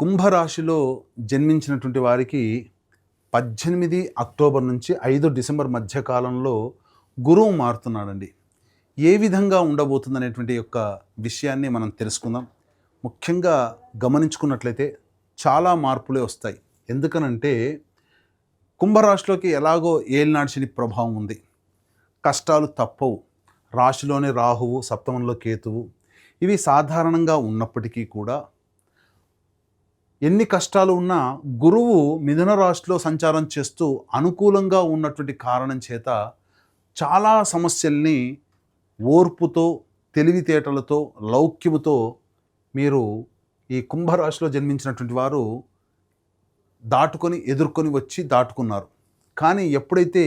కుంభరాశిలో జన్మించినటువంటి వారికి పద్దెనిమిది అక్టోబర్ నుంచి ఐదు డిసెంబర్ మధ్య కాలంలో గురువు మారుతున్నాడండి. ఏ విధంగా ఉండబోతుంది అనేటువంటి యొక్క విషయాన్ని మనం తెలుసుకుందాం. ముఖ్యంగా గమనించుకున్నట్లయితే చాలా మార్పులే వస్తాయి. ఎందుకనంటే కుంభరాశిలోకి ఎలాగో ఏలినాడు శని ప్రభావం ఉంది. కష్టాలు తప్పవు. రాశిలోనే రాహువు సప్తమంలో కేతువు ఇవి సాధారణంగా ఉన్నప్పటికీ కూడా ఎన్ని కష్టాలు ఉన్నా గురువు మిథున రాశిలో సంచారం చేస్తూ అనుకూలంగా ఉన్నటువంటి కారణం చేత చాలా సమస్యల్ని ఓర్పుతో తెలివితేటలతో లౌక్యముతో మీరు ఈ కుంభరాశిలో జన్మించినటువంటి వారు దాటుకొని ఎదుర్కొని వచ్చి దాటుకున్నారు. కానీ ఎప్పుడైతే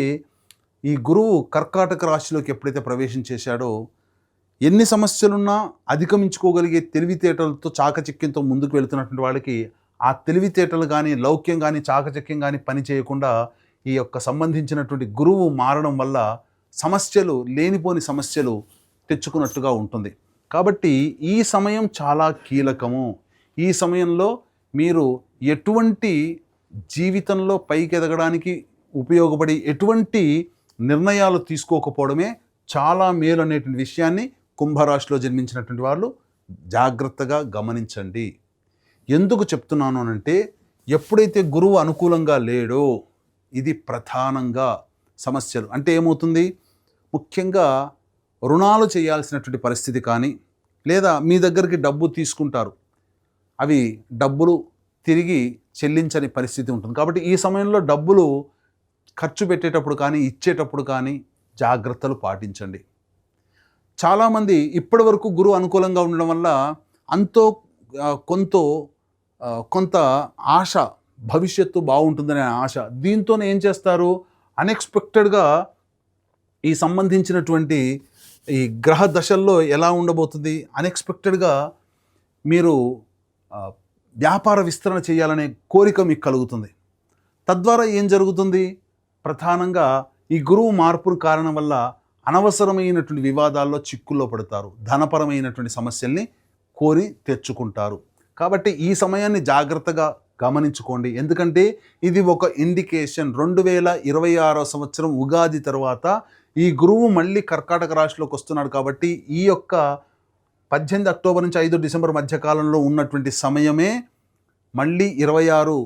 ఈ గురువు కర్కాటక రాశిలోకి ఎప్పుడైతే ప్రవేశం చేశాడో ఎన్ని సమస్యలున్నా అధిగమించుకోగలిగే తెలివితేటలతో చాకచక్యంతో ముందుకు వెళుతున్నటువంటి వాళ్ళకి ఆ తెలివితేటలు కానీ లౌక్యం కానీ చాకచక్యం కానీ పని చేయకుండా ఈ యొక్క సంబంధించినటువంటి గురువు మారడం వల్ల సమస్యలు లేనిపోని సమస్యలు తెచ్చుకున్నట్టుగా ఉంటుంది. కాబట్టి ఈ సమయం చాలా కీలకము. ఈ సమయంలో మీరు ఎటువంటి జీవితంలో పైకి ఎదగడానికి ఉపయోగపడి ఎటువంటి నిర్ణయాలు తీసుకోకపోవడమే చాలా మేలు అనేటువంటి విషయాన్ని కుంభరాశిలో జన్మించినటువంటి వాళ్ళు జాగ్రత్తగా గమనించండి. ఎందుకు చెప్తున్నాను అనంటే ఎప్పుడైతే గురువు అనుకూలంగా లేడో ఇది ప్రధానంగా సమస్యలు. అంటే ఏమవుతుంది? ముఖ్యంగా రుణాలు చేయాల్సినటువంటి పరిస్థితి కానీ లేదా మీ దగ్గరికి డబ్బు తీసుకుంటారు. అవి డబ్బులు తిరిగి చెల్లించని పరిస్థితి ఉంటుంది. కాబట్టి ఈ సమయంలో డబ్బులు ఖర్చు పెట్టేటప్పుడు కానీ ఇచ్చేటప్పుడు కానీ జాగ్రత్తలు పాటించండి. చాలామంది ఇప్పటి వరకు గురువు అనుకూలంగా ఉండడం వల్ల అంతో కొంత కొంత ఆశ భవిష్యత్తు బాగుంటుందనే ఆశ. దీంతోనే ఏం చేస్తారు? అన్ఎక్స్పెక్టెడ్గా ఈ సంబంధించినటువంటి ఈ గ్రహ దశల్లో ఎలా ఉండబోతుంది? అన్ఎక్స్పెక్టెడ్గా మీరు వ్యాపార విస్తరణ చేయాలనే కోరిక మీకు కలుగుతుంది. తద్వారా ఏం జరుగుతుంది? ప్రధానంగా ఈ గురువు మార్పుల కారణం వల్ల అనవసరమైనటువంటి వివాదాల్లో చిక్కుల్లో పడతారు. ధనపరమైనటువంటి సమస్యల్ని కోరి తెచ్చుకుంటారు. కాబట్టి ఈ సమయాన్ని జాగ్రత్తగా గమనించుకోండి. ఎందుకంటే ఇది ఒక ఇండికేషన్ రెండు వేల ఇరవై ఆరో సంవత్సరం ఉగాది తర్వాత ఈ గురువు మళ్ళీ కర్కాటక రాశిలోకి వస్తున్నాడు కాబట్టి ఈ యొక్క పద్దెనిమిది అక్టోబర్ నుంచి ఐదు డిసెంబర్ మధ్య కాలంలో ఉన్నటువంటి సమయమే మళ్ళీ ఇరవై ఆరు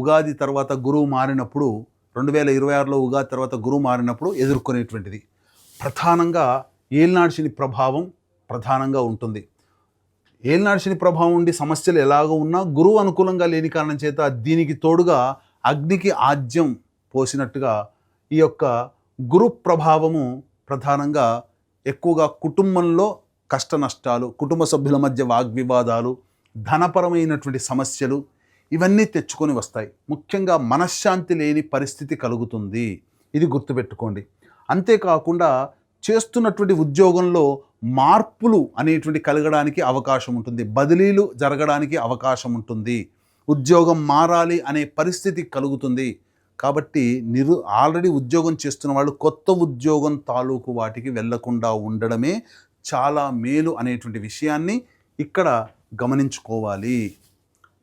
ఉగాది తర్వాత గురువు మారినప్పుడు రెండు వేల ఇరవై ఆరులో ఉగాది తర్వాత గురువు మారినప్పుడు ఎదుర్కొనేటువంటిది. ప్రధానంగా ఏలినాడు శని ప్రభావం ప్రధానంగా ఉంటుంది. ఏలినాడు శని ప్రభావం ఉండి సమస్యలు ఎలాగో ఉన్నా గురువు అనుకూలంగా లేని కారణం చేత దీనికి తోడుగా అగ్నికి ఆజ్యం పోసినట్టుగా ఈ యొక్క గురు ప్రభావము ప్రధానంగా ఎక్కువగా కుటుంబంలో కష్ట నష్టాలు కుటుంబ సభ్యుల మధ్య వాగ్వివాదాలు ధనపరమైనటువంటి సమస్యలు ఇవన్నీ తెచ్చుకొని వస్తాయి. ముఖ్యంగా మనశ్శాంతి లేని పరిస్థితి కలుగుతుంది. ఇది గుర్తుపెట్టుకోండి. అంతేకాకుండా చేస్తున్నటువంటి ఉద్యోగంలో మార్పులు అనేటువంటి కలగడానికి అవకాశం ఉంటుంది. బదిలీలు జరగడానికి అవకాశం ఉంటుంది. ఉద్యోగం మారాలి అనే పరిస్థితి కలుగుతుంది. కాబట్టి నిరు ఆల్రెడీ ఉద్యోగం చేస్తున్న వాళ్ళు కొత్త ఉద్యోగం తాలూకు వాటికి వెళ్ళకుండా ఉండడమే చాలా మేలు అనేటువంటి విషయాన్ని ఇక్కడ గమనించుకోవాలి.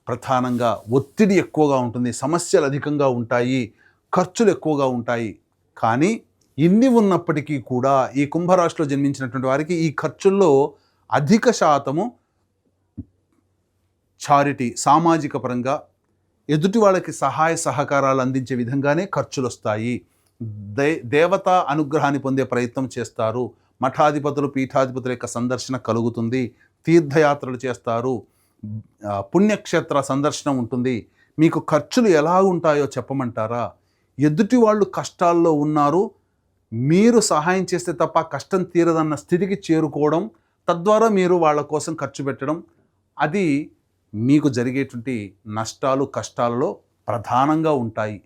ప్రధానంగా ఒత్తిడి ఎక్కువగా ఉంటుంది. సమస్యలు అధికంగా ఉంటాయి. ఖర్చులు ఎక్కువగా ఉంటాయి. కానీ ఇన్ని ఉన్నప్పటికీ కూడా ఈ కుంభరాశిలో జన్మించినటువంటి వారికి ఈ ఖర్చుల్లో అధిక శాతము చారిటీ సామాజిక పరంగా ఎదుటి వాళ్ళకి సహాయ సహకారాలు అందించే విధంగానే ఖర్చులు వస్తాయి దే దేవత అనుగ్రహాన్ని పొందే ప్రయత్నం చేస్తారు. మఠాధిపతులు పీఠాధిపతుల యొక్క సందర్శన కలుగుతుంది. తీర్థయాత్రలు చేస్తారు. పుణ్యక్షేత్ర సందర్శనం ఉంటుంది. మీకు ఖర్చులు ఎలా ఉంటాయో చెప్పమంటారా? ఎదుటి వాళ్ళు కష్టాల్లో ఉన్నారు. మీరు సహాయం చేస్తే తప్ప కష్టం తీరదన్న స్థితికి చేరుకోవడం తద్వారా మీరు వాళ్ళ కోసం ఖర్చు పెట్టడం అది మీకు జరిగేటువంటి నష్టాలు కష్టాలలో ప్రధానంగా ఉంటాయి.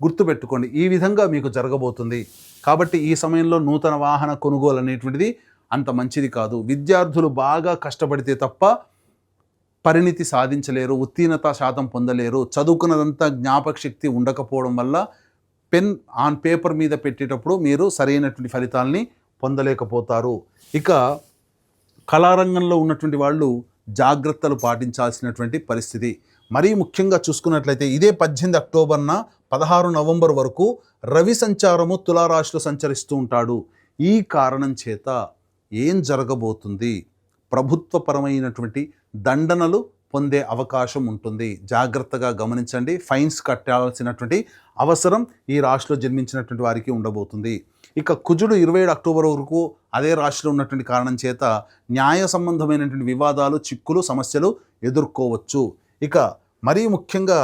గుర్తుపెట్టుకోండి ఈ విధంగా మీకు జరగబోతుంది. కాబట్టి ఈ సమయంలో నూతన వాహన కొనుగోలు అనేటువంటిది అంత మంచిది కాదు. విద్యార్థులు బాగా కష్టపడితే తప్ప పరిణితి సాధించలేరు ఉత్తీర్ణత శాతం పొందలేరు. చదువుకున్నదంతా జ్ఞాపక శక్తి ఉండకపోవడం వల్ల పెన్ ఆన్ పేపర్ మీద పెట్టేటప్పుడు మీరు సరైనటువంటి ఫలితాలని పొందలేకపోతారు. ఇక కళారంగంలో ఉన్నటువంటి వాళ్ళు జాగ్రత్తలు పాటించాల్సినటువంటి పరిస్థితి. మరీ ముఖ్యంగా చూసుకున్నట్లయితే ఇదే పద్దెనిమిది అక్టోబర్న పదహారు నవంబర్ వరకు రవి సంచారము తులారాశిలో సంచరిస్తూ ఉంటాడు. ఈ కారణం చేత ఏం జరగబోతుంది? ప్రభుత్వపరమైనటువంటి దండనలు పొందే అవకాశం ఉంటుంది. జాగ్రత్తగా గమనించండి. ఫైన్స్ కట్టాల్సినటువంటి అవసరం ఈ రాశిలో జన్మించినటువంటి వారికి ఉండబోతుంది. ఇక కుజుడు ఇరవై ఏడు అక్టోబర్ వరకు అదే రాశిలో ఉన్నటువంటి కారణం చేత న్యాయ సంబంధమైనటువంటి వివాదాలు చిక్కులు సమస్యలు ఎదుర్కోవచ్చు. ఇక మరీ ముఖ్యంగా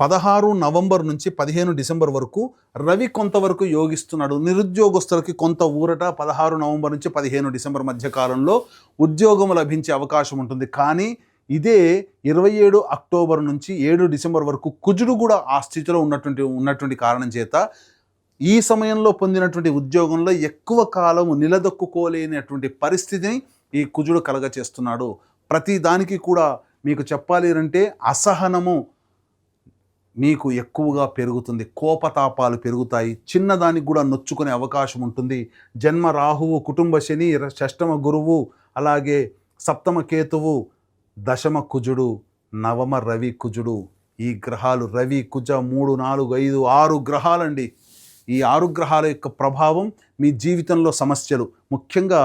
పదహారు నవంబర్ నుంచి పదిహేను డిసెంబర్ వరకు రవి కొంతవరకు యోగిస్తున్నాడు. నిరుద్యోగస్తులకి కొంత ఊరట పదహారు నవంబర్ నుంచి పదిహేను డిసెంబర్ మధ్య కాలంలో ఉద్యోగం లభించే అవకాశం ఉంటుంది. కానీ ఇదే ఇరవై ఏడు అక్టోబర్ నుంచి ఏడు డిసెంబర్ వరకు కుజుడు కూడా ఆ స్థితిలో ఉన్నటువంటి ఉన్నటువంటి కారణం చేత ఈ సమయంలో పొందినటువంటి ఉద్యోగంలో ఎక్కువ కాలం నిలదొక్కుకోలేనటువంటి పరిస్థితిని ఈ కుజుడు కలగచేస్తున్నాడు. ప్రతి దానికి కూడా మీకు చెప్పాలి అంటే అసహనము మీకు ఎక్కువగా పెరుగుతుంది. కోపతాపాలు పెరుగుతాయి. చిన్నదానికి కూడా నొచ్చుకునే అవకాశం ఉంటుంది. జన్మ రాహువు కుటుంబ శని షష్టమ గురువు అలాగే సప్తమ కేతువు దశమ కుజుడు నవమ రవి కుజుడు ఈ గ్రహాలు రవి కుజ మూడు నాలుగు ఐదు ఆరు గ్రహాలండి. ఈ ఆరు గ్రహాల యొక్క ప్రభావం మీ జీవితంలో సమస్యలు. ముఖ్యంగా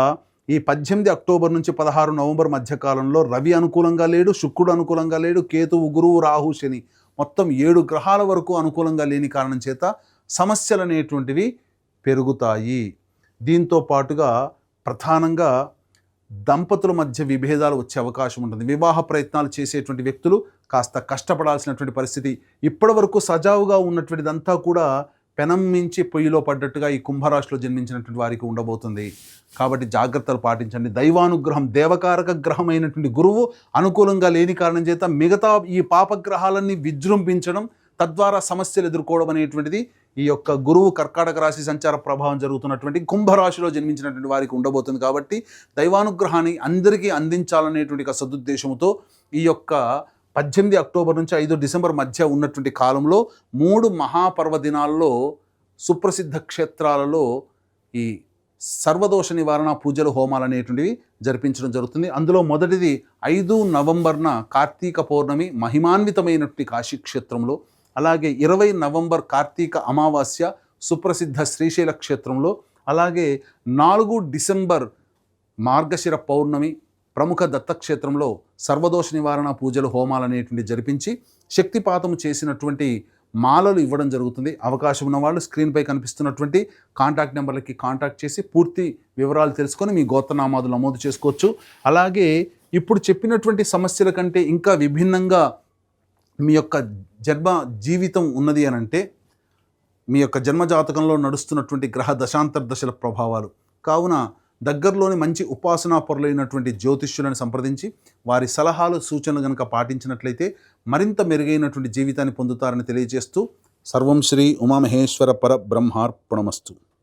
ఈ పద్దెనిమిది అక్టోబర్ నుంచి పదహారు నవంబర్ మధ్యకాలంలో రవి అనుకూలంగా లేడు శుక్రుడు అనుకూలంగా లేడు కేతువు గురువు రాహు శని మొత్తం ఏడు గ్రహాల వరకు అనుకూలంగా లేని కారణం చేత సమస్యలు అనేటువంటివి పెరుగుతాయి. దీంతో పాటుగా ప్రధానంగా దంపతుల మధ్య విభేదాలు వచ్చే అవకాశం ఉంటుంది. వివాహ ప్రయత్నాలు చేసేటువంటి వ్యక్తులు కాస్త కష్టపడాల్సినటువంటి పరిస్థితి ఇప్పటివరకు సజావుగా ఉన్నటువంటిదంతా కూడా పెనం మించి పొయ్యిలో పడ్డట్టుగా ఈ కుంభరాశిలో జన్మించినటువంటి వారికి ఉండబోతుంది. కాబట్టి జాగ్రత్తలు పాటించండి. దైవానుగ్రహం దేవకారక గ్రహం అయినటువంటి గురువు అనుకూలంగా లేని కారణం చేత మిగతా ఈ పాపగ్రహాలన్నీ విజృంభించడం తద్వారా సమస్యలు ఎదుర్కోవడం అనేటువంటిది ఈ యొక్క గురువు కర్కాటక రాశి సంచార ప్రభావం జరుగుతున్నటువంటి కుంభరాశిలో జన్మించినటువంటి వారికి ఉండబోతుంది కాబట్టి దైవానుగ్రహాన్ని అందరికీ అందించాలనేటువంటి ఒక సదుద్దేశంతో ఈ యొక్క పద్దెనిమిది అక్టోబర్ నుంచి ఐదు డిసెంబర్ మధ్య ఉన్నటువంటి కాలంలో మూడు మహాపర్వదినాల్లో సుప్రసిద్ధ క్షేత్రాలలో ఈ సర్వదోష నివారణ పూజలు హోమాలు అనేటువంటివి జరిపించడం జరుగుతుంది. అందులో మొదటిది ఐదు నవంబర్న కార్తీక పౌర్ణమి మహిమాన్వితమైనటువంటి కాశీ క్షేత్రంలో అలాగే ఇరవై నవంబర్ కార్తీక అమావాస్య సుప్రసిద్ధ శ్రీశైల క్షేత్రంలో అలాగే నాలుగు డిసెంబర్ మార్గశిర పౌర్ణమి ప్రముఖ దత్తక్షేత్రంలో సర్వదోష నివారణ పూజలు హోమాలు అనేటువంటి జరిపించి శక్తిపాతం చేసినటువంటి మాలలు ఇవ్వడం జరుగుతుంది. అవకాశం ఉన్న వాళ్ళు స్క్రీన్పై కనిపిస్తున్నటువంటి కాంటాక్ట్ నెంబర్లకి కాంటాక్ట్ చేసి పూర్తి వివరాలు తెలుసుకొని మీ గోత్రనామాదులు నమోదు చేసుకోవచ్చు. అలాగే ఇప్పుడు చెప్పినటువంటి సమస్యల కంటే ఇంకా విభిన్నంగా మీ యొక్క జన్మ జీవితం ఉన్నది అని అంటే మీ యొక్క జన్మజాతకంలో నడుస్తున్నటువంటి గ్రహ దశాంతర దశల ప్రభావాలు. కావున దగ్గరలోని మంచి ఉపాసనా పరులైనటువంటి జ్యోతిష్యులను సంప్రదించి వారి సలహాలు సూచనలు కనుక పాటించినట్లయితే మరింత మెరుగైనటువంటి జీవితాన్ని పొందుతారని తెలియజేస్తూ సర్వం శ్రీ ఉమామహేశ్వర పర బ్రహ్మార్పణమస్తు.